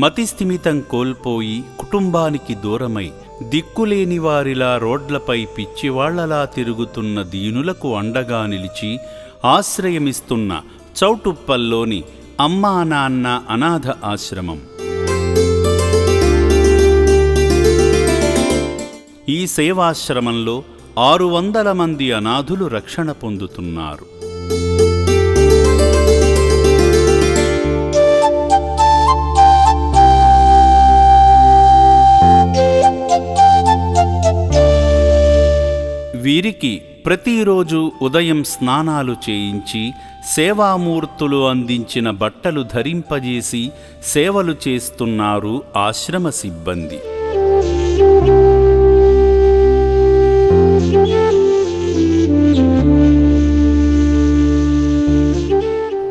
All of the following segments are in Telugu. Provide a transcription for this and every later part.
మతిస్థిమితం కోల్పోయి కుటుంబానికి దూరమై దిక్కులేని వారిలా రోడ్లపై పిచ్చివాళ్ళలా తిరుగుతున్న దీనులకు అండగా నిలిచి ఆశ్రయమిస్తున్న చౌటుప్పల్లోని అమ్మా నాన్న అనాథ ఆశ్రమం. ఈ సేవాశ్రమంలో ఆరు వందల మంది అనాథులు రక్షణ పొందుతున్నారు. వీరికి ప్రతిరోజు ఉదయం స్నానాలు చేయించి సేవామూర్తులు అందించిన బట్టలు ధరింపజేసి సేవలు చేస్తున్నారు ఆశ్రమ సిబ్బంది.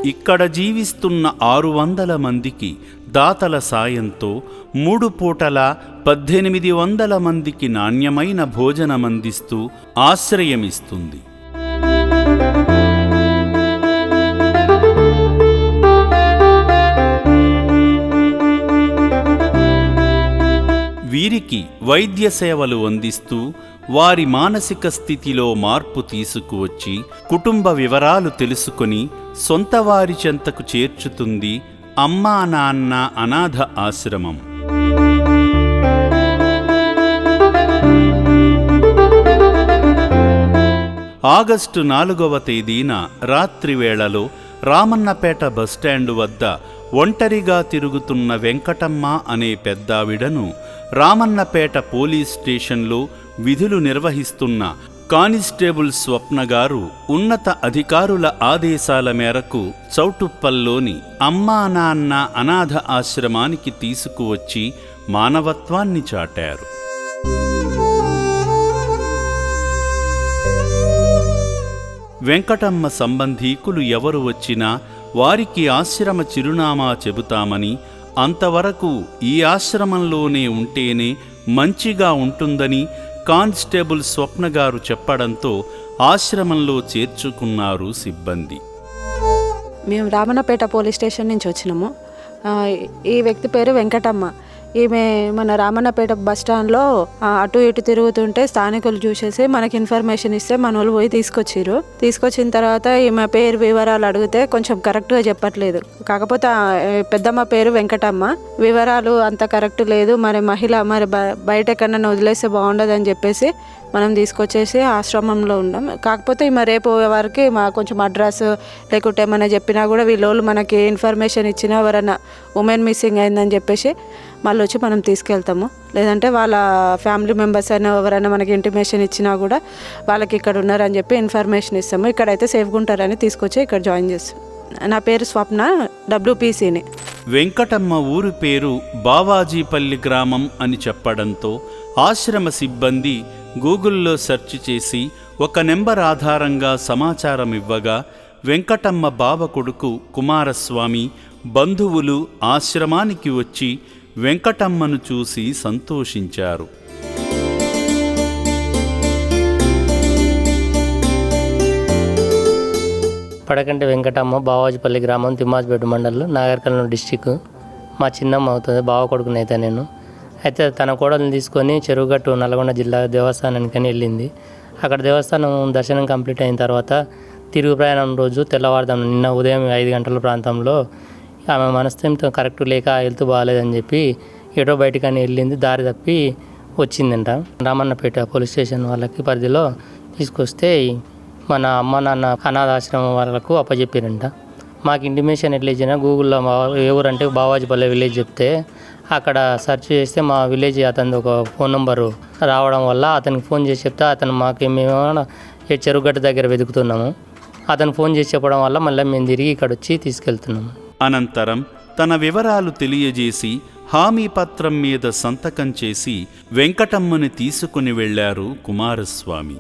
ఇక్కడ జీవిస్తున్న ఆరు వందల మందికి దాతల సాయంతో మూడు పూటల పద్దెనిమిది వందల మందికి నాణ్యమైన భోజనమందిస్తూ ఆశ్రయమిస్తుంది. వీరికి వైద్య సేవలు అందిస్తూ వారి మానసిక స్థితిలో మార్పు తీసుకువచ్చి కుటుంబ వివరాలు తెలుసుకొని సొంత వారి చెంతకు చేర్చుతుంది అమ్మా నాన్న అనాథ ఆశ్రమం. ఆగస్టు నాలుగవ తేదీన రాత్రి వేళలో రామన్నపేట బస్టాండు వద్ద ఒంటరిగా తిరుగుతున్న వెంకటమ్మ అనే పెద్దావిడను రామన్నపేట పోలీస్ స్టేషన్లో విధులు నిర్వహిస్తున్న కానిస్టేబుల్ స్వప్న గారు ఉన్నత అధికారుల ఆదేశాల మేరకు చౌటుప్పల్లోని అమ్మా నాన్న అనాథ ఆశ్రమానికి తీసుకువచ్చి మానవత్వాన్ని చాటారు. వెంకటమ్మ సంబంధీకులు ఎవరు వచ్చినా వారికి ఆశ్రమ చిరునామా చెబుతామని అంతవరకు ఈ ఆశ్రమంలోనే ఉంటేనే మంచిగా ఉంటుందని కానిస్టేబుల్ స్వప్న గారు చెప్పడంతో ఆశ్రమంలో చేర్చుకున్నారు సిబ్బంది. మేము రామన్నపేట పోలీస్ స్టేషన్ నుంచి వచ్చినాము. ఈ వ్యక్తి పేరు వెంకటమ్మ. ఈమె మన రామన్నపేట బస్ స్టాండ్లో అటు ఇటు తిరుగుతుంటే స్థానికులు చూసేసి మనకి ఇన్ఫర్మేషన్ ఇస్తే మన వాళ్ళు పోయి తీసుకొచ్చారు తీసుకొచ్చిన తర్వాత ఈమె పేరు వివరాలు అడిగితే కొంచెం కరెక్ట్గా చెప్పట్లేదు. కాకపోతే పెద్దమ్మ పేరు వెంకటమ్మ. వివరాలు అంత కరెక్ట్ లేదు. మరి మహిళ మరి బయట ఎక్కడన్నా వదిలేస్తే బాగుండదని చెప్పేసి మనం తీసుకొచ్చేసి ఆశ్రమంలో ఉన్నాం కాకపోతే ఈమె రేపు వారికి మా కొంచెం అడ్రస్ లేకుంటే ఏమైనా చెప్పినా కూడా వీళ్ళు మనకి ఇన్ఫర్మేషన్ ఇచ్చినా ఎవరైనా ఉమెన్ మిస్సింగ్ అయిందని చెప్పేసి మళ్ళీ వచ్చి మనం తీసుకెళ్తాము. లేదంటే వాళ్ళ ఫ్యామిలీ మెంబర్స్ అయినా ఎవరైనా మనకి ఇంటిమేషన్ ఇచ్చినా కూడా వాళ్ళకి ఇక్కడ ఉన్నారని చెప్పి ఇన్ఫర్మేషన్ ఇస్తాము. ఇక్కడైతే సేఫ్గా ఉంటారని తీసుకొచ్చి ఇక్కడ జాయిన్ చేస్తాం. నా పేరు స్వప్న డబ్ల్యూపీసీని వెంకటమ్మ ఊరు పేరు బావాజీపల్లి గ్రామం అని చెప్పడంతో ఆశ్రమ సిబ్బంది గూగుల్లో సెర్చ్ చేసి ఒక నెంబర్ ఆధారంగా సమాచారం ఇవ్వగా వెంకటమ్మ బావ కొడుకు కుమారస్వామి బంధువులు ఆశ్రమానికి వచ్చి వెంకటమ్మను చూసి సంతోషించారు. పడకంటి వెంకటమ్మ బావాజీపల్లి గ్రామం తిమ్మాజిపేట మండలం నాగర్కర్నూలు డిస్టిక్. మా చిన్నమ్మ అవుతుంది బావ కొడుకునైతే నేను. అయితే తన కోడల్ని తీసుకొని చెరువుగట్టు నల్గొండ జిల్లా దేవస్థానానికని వెళ్ళింది. అక్కడ దేవస్థానం దర్శనం కంప్లీట్ అయిన తర్వాత తిరుగు ప్రయాణం రోజు తెల్లవారుదాం నిన్న ఉదయం ఐదు గంటల ప్రాంతంలో ఆమె మనస్థిమితం కరెక్ట్ లేక హెల్త్ బాగాలేదని చెప్పి ఎటో బయటకని వెళ్ళింది దారి తప్పి వచ్చిందంట. రామన్నపేట పోలీస్ స్టేషన్ వాళ్ళకి పరిధిలో తీసుకొస్తే మన అమ్మ నాన్న అనాథాశ్రమం వాళ్ళకు అప్పచెప్పారంట మాకు ఇంటిమేషన్ ఎట్లా ఇచ్చినా గూగుల్లో మా బావాజీపల్లె విలేజ్ చెప్తే అక్కడ సెర్చ్ చేస్తే మా విలేజ్ అతనిది ఒక ఫోన్ నెంబరు రావడం వల్ల అతనికి ఫోన్ చేసి చెప్తే అతను మాకు మేము చెరుగట్టు దగ్గర వెతుకుతున్నాము. అతను ఫోన్ చేసి చెప్పడం వల్ల మళ్ళీ మేము తిరిగి ఇక్కడ వచ్చి తీసుకెళ్తున్నాము. అనంతరం తన వివరాలు తెలియజేసి హామీ పత్రం మీద సంతకం చేసి వెంకటమ్మని తీసుకుని వెళ్ళారు కుమారస్వామి.